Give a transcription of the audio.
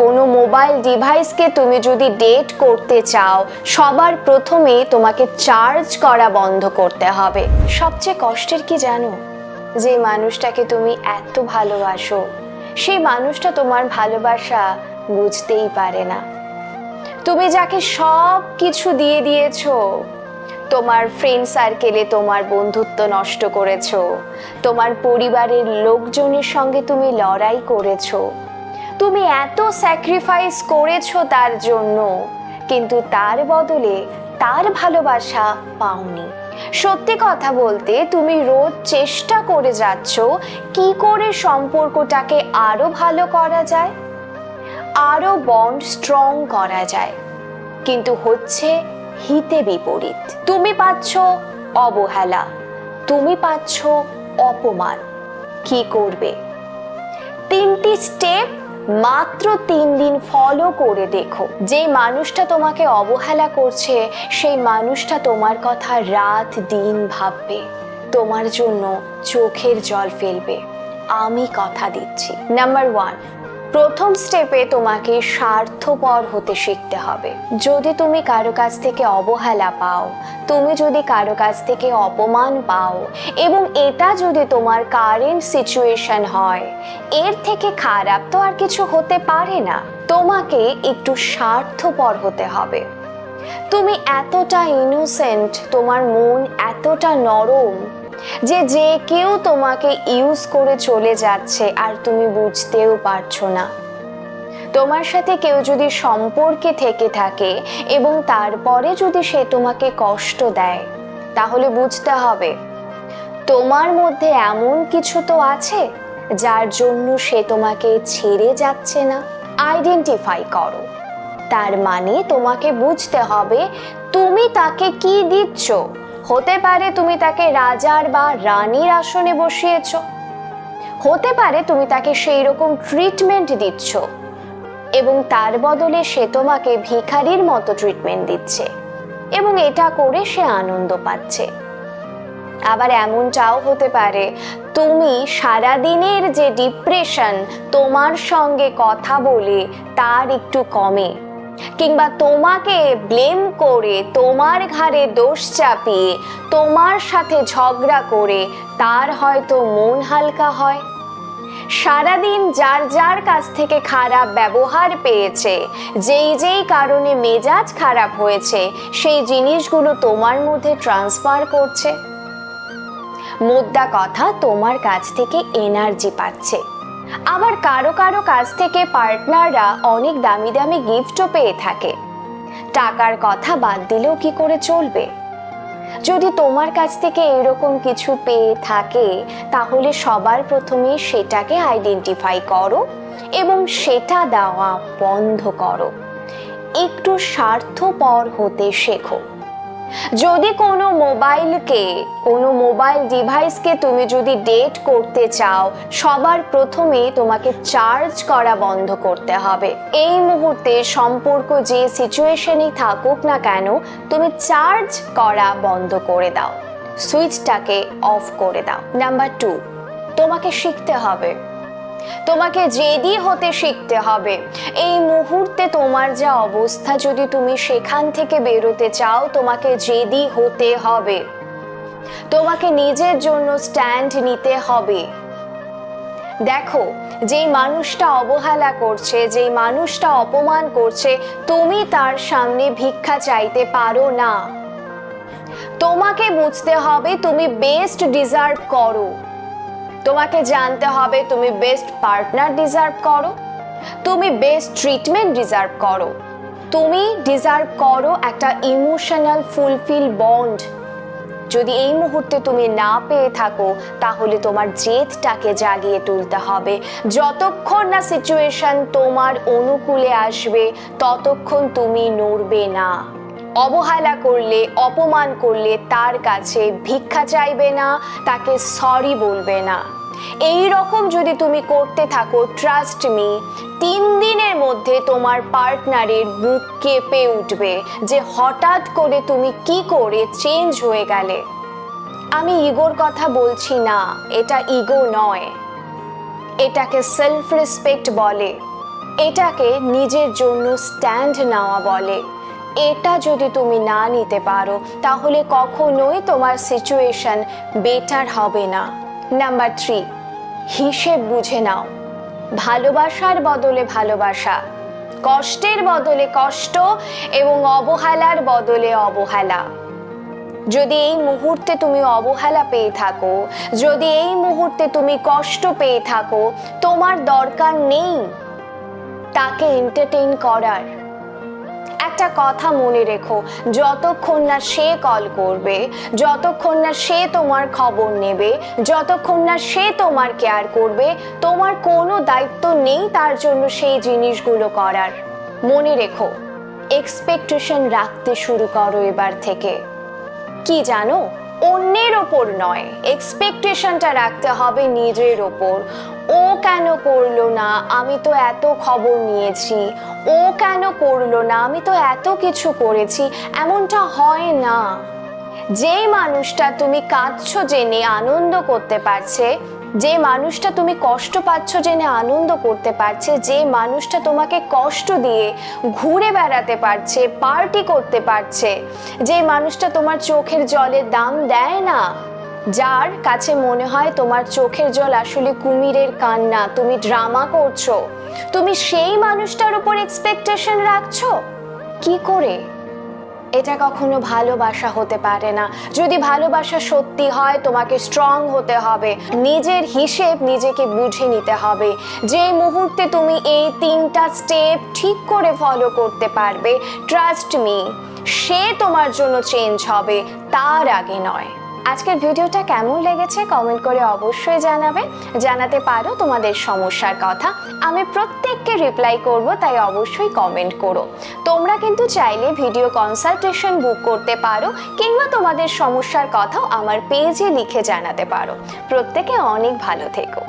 কোনো মোবাইল ডিভাইসকে তুমি যদি ডেট করতে চাও, সবার প্রথমে তোমাকে চার্জ করা বন্ধ করতে হবে। সবচেয়ে কষ্টের কি জানো? যে মানুষটাকে তুমি এত ভালোবাসো, সেই মানুষটা তোমার ভালোবাসা বুঝতেই পারে না। তুমি যাকে সব কিছু দিয়ে দিয়েছ, তোমার ফ্রেন্ড সার্কেলে তোমার বন্ধুত্ব নষ্ট করেছ, তোমার পরিবারের লোকজনের সঙ্গে তুমি লড়াই করেছ তুমি এত স্যাক্রিফাইস করেছ তার জন্য, কিন্তু তার বদলে তার ভালোবাসা পাওনি। সত্যি কথা বলতে, তুমি রোজ চেষ্টা করে যাচ্ছ, কি করে সম্পর্কটাকে আরও ভালো করা যায়? আরও বন্ড স্ট্রং করা যায়। কিন্তু হচ্ছে হিতে বিপরীত। তুমি পাচ্ছ অবহেলা, তুমি পাচ্ছ অপমান। কি করবে? তিনটি স্টেপ মাত্র তিন দিন ফলো করে দেখো। যে মানুষটা তোমাকে অবহেলা করছে, সেই মানুষটা তোমার কথা রাত দিন ভাববে। তোমার জন্য চোখের জল ফেলবে। আমি কথা দিচ্ছি। নাম্বার ওয়ান প্রথম স্টেপে তোমাকে স্বার্থপর হতে শিখতে হবে। যদি তুমি কারও কাছ থেকে অবহেলা পাও, তুমি যদি কারও কাছ থেকে অপমান পাও এবং এটা যদি তোমার কারেন্ট সিচুয়েশন হয়, এর থেকে খারাপ তো আর কিছু হতে পারে না। তোমাকে একটু স্বার্থপর হতে হবে। তুমি এতটা ইনোসেন্ট তোমার মন এতটা নরম যে যে কেউ তোমাকে ইউজ করে চলে যাচ্ছে আর তুমি বুঝতেও পারছ না। তোমার সাথে কেউ যদি সম্পর্কে থেকে থাকে এবং তারপরে যদি সে তোমাকে কষ্ট দেয়, তাহলে বুঝতে হবে, তোমার মধ্যে এমন কিছু তো আছে যার জন্য সে তোমাকে ছেড়ে যাচ্ছে না। আইডেন্টিফাই করো। তার মানে তোমাকে বুঝতে হবে তুমি তাকে কি দিচ্ছ। হতে পারে তুমি তাকে রাজার বা রানীর আসনে বসিয়েছ। হতে পারে তুমি তাকে সেই রকম ট্রিটমেন্ট দিচ্ছ এবং তার বদলে সে তোমাকে ভিখারির মতো ট্রিটমেন্ট দিচ্ছে এবং এটা করে সে আনন্দ পাচ্ছে। আবার এমনটাও হতে পারে, তুমি সারাদিনের যে ডিপ্রেশন তোমার সঙ্গে কথা বলে তার একটু কমে। কিংবা তোমাকে ব্লেম করে তোমার ঘাড়ে দোষ চাপিয়ে তোমার সাথে ঝগড়া করে তার হয়তো মন হালকা হয়। সারাদিন যার যার কাছ থেকে খারাপ ব্যবহার পেয়েছে, যেই যেই কারণে মেজাজ খারাপ হয়েছে, সেই জিনিসগুলো তোমার মধ্যে ট্রান্সফার করছে। মোদ্দা কথা তোমার কাছ থেকে এনার্জি পাচ্ছে। আবার কারও কারও কাছ থেকে পার্টনাররা অনেক দামি দামি গিফটও পেয়ে থাকে। টাকার কথা বাদ দিলেও কি করে চলবে? যদি তোমার কাছ থেকে এরকম কিছু পেয়ে থাকে, তাহলে সবার প্রথমে সেটাকে আইডেন্টিফাই করো এবং সেটা দেওয়া বন্ধ করো। একটু স্বার্থপর হতে শেখো। যদি কোনো মোবাইলকে, কোনো মোবাইল ডিভাইসকে তুমি যদি ডেট করতে চাও, সবার প্রথমে তোমাকে চার্জ করা বন্ধ করতে হবে। এই মুহূর্তে সম্পর্ক যে সিচুয়েশনেই থাকুক না কেন, তুমি চার্জ করা বন্ধ করে দাও। সুইচটাকে অফ করে দাও। নাম্বার টু তোমাকে শিখতে হবে। তোমাকে জেদি হতে শিখতে হবে। এই মুহূর্তে তোমার যা অবস্থা, যদি তুমি সেখান থেকে বেরোতে চাও, তোমাকে জেদি হতে হবে। তোমাকে নিজের জন্য স্ট্যান্ড নিতে হবে। দেখো, যেই মানুষটা অবহেলা করছে, যেই মানুষটা অপমান করছে, তুমি তার সামনে ভিক্ষা চাইতে পারো না। তোমাকে বুঝতে হবে, তুমি বেস্ট ডিজার্ভ করো। তোমাকে জানতে হবে তুমি বেস্ট পার্টনার ডিজার্ভ করো, তুমি বেস্ট ট্রিটমেন্ট ডিজার্ভ করো। তুমি ডিজার্ভ করো একটা ইমোশনাল ফুলফিল বন্ড যদি এই মুহূর্তে তুমি না পেয়ে থাকো, তাহলে তোমার জেদটাকে জাগিয়ে তুলতে হবে। যতক্ষণ না সিচুয়েশন তোমার অনুকূলে আসবে, ততক্ষণ তুমি নড়বে না। অবহেলা করলে, অপমান করলে তার কাছে ভিক্ষা চাইবে না, তাকে সরি বলবে না। এই রকম যদি তুমি করতে থাকো ট্রাস্ট মি তিন দিনের মধ্যে তোমার পার্টনারের বুক কেঁপে উঠবে যে হঠাৎ করে তুমি কি করে চেঞ্জ হয়ে গেলে। আমি ইগোর কথা বলছি না, এটা ইগো নয়। এটাকে সেলফ রেসপেক্ট বলে। এটাকে নিজের জন্য স্ট্যান্ড নেওয়া বলে। এটা যদি তুমি না নিতে পারো, তাহলে কখনোই তোমার সিচুয়েশন বেটার হবে না। নাম্বার থ্রি হিসেব বুঝে নাও। ভালোবাসার বদলে ভালোবাসা, কষ্টের বদলে কষ্ট এবং অবহেলার বদলে অবহেলা। যদি এই মুহূর্তে তুমি অবহেলা পেয়ে থাকো, যদি এই মুহূর্তে তুমি কষ্ট পেয়ে থাকো, তোমার দরকার নেই তাকে এন্টারটেইন করার। একটা কথা মনে রেখো, যতক্ষণ না সে কল করবে, যতক্ষণ না সে তোমার খবর নেবে, যতক্ষণ না সে তোমার কেয়ার করবে, তোমার কোনো দায়িত্ব নেই তার জন্য সেই জিনিসগুলো করার। মনে রেখো এক্সপেকটেশন রাখতে শুরু করো এবার থেকে। কি জানো? অন্যের ওপর নয়। এক্সপেকটেশনটা রাখতে হবে নিজের ওপর। ও কেন করল না? আমি তো এত খবর নিয়েছি। ও কেন করল না? আমি তো এত কিছু করেছি। এমনটা হয় না। যেই মানুষটা তুমি কাঁদছো জেনে আনন্দ করতে পারছে যে মানুষটা তুমি কষ্ট পাচ্ছ জেনে আনন্দ করতে পারছে, যে মানুষটা তোমাকে কষ্ট দিয়ে ঘুরে বেড়াতে পারছে পার্টি করতে পারছে, যে মানুষটা তোমার চোখের জলের দাম দেয় না, যার কাছে মনে হয় তোমার চোখের জল আসলে কুমিরের কান্না, তুমি ড্রামা করছ, তুমি সেই মানুষটার উপর এক্সপেকটেশন রাখছো? কি করে? এটা কখনো ভালোবাসা হতে পারে না। যদি ভালোবাসা সত্যি হয়, তোমাকে স্ট্রং হতে হবে। নিজের হিসেব নিজেকে বুঝে নিতে হবে। যে মুহূর্তে তুমি এই তিনটা স্টেপ ঠিক করে ফলো করতে পারবে ট্রাস্ট মি সে তোমার জন্য চেঞ্জ হবে, তার আগে নয়। আজকের ভিডিওটা কেমন লেগেছে কমেন্ট করে অবশ্যই জানাবে। জানাতে পারো তোমাদের সমস্যার কথা। আমি প্রত্যেককে রিপ্লাই করব, তাই অবশ্যই কমেন্ট করো। তোমরা কিন্তু চাইলে ভিডিও কনসালটেশন বুক করতে পারো, কিংবা তোমাদের সমস্যার কথাও আমার পেজে লিখে জানাতে পারো। প্রত্যেকে অনেক ভালো থেকো।